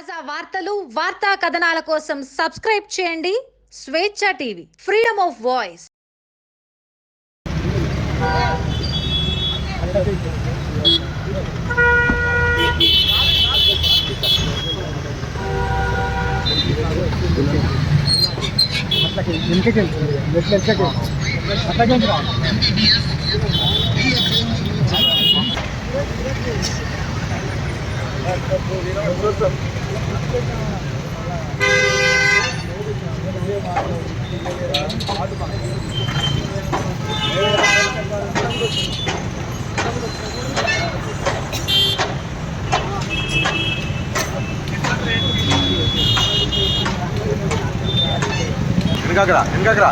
తాజా వార్తలు వార్తా కథనాల కోసం సబ్స్క్రైబ్ చేయండి. Swecha TV freedom of voice అట్లకి ఇంటికి వెళ్తుంది వెనకాకరా వెనకాకరా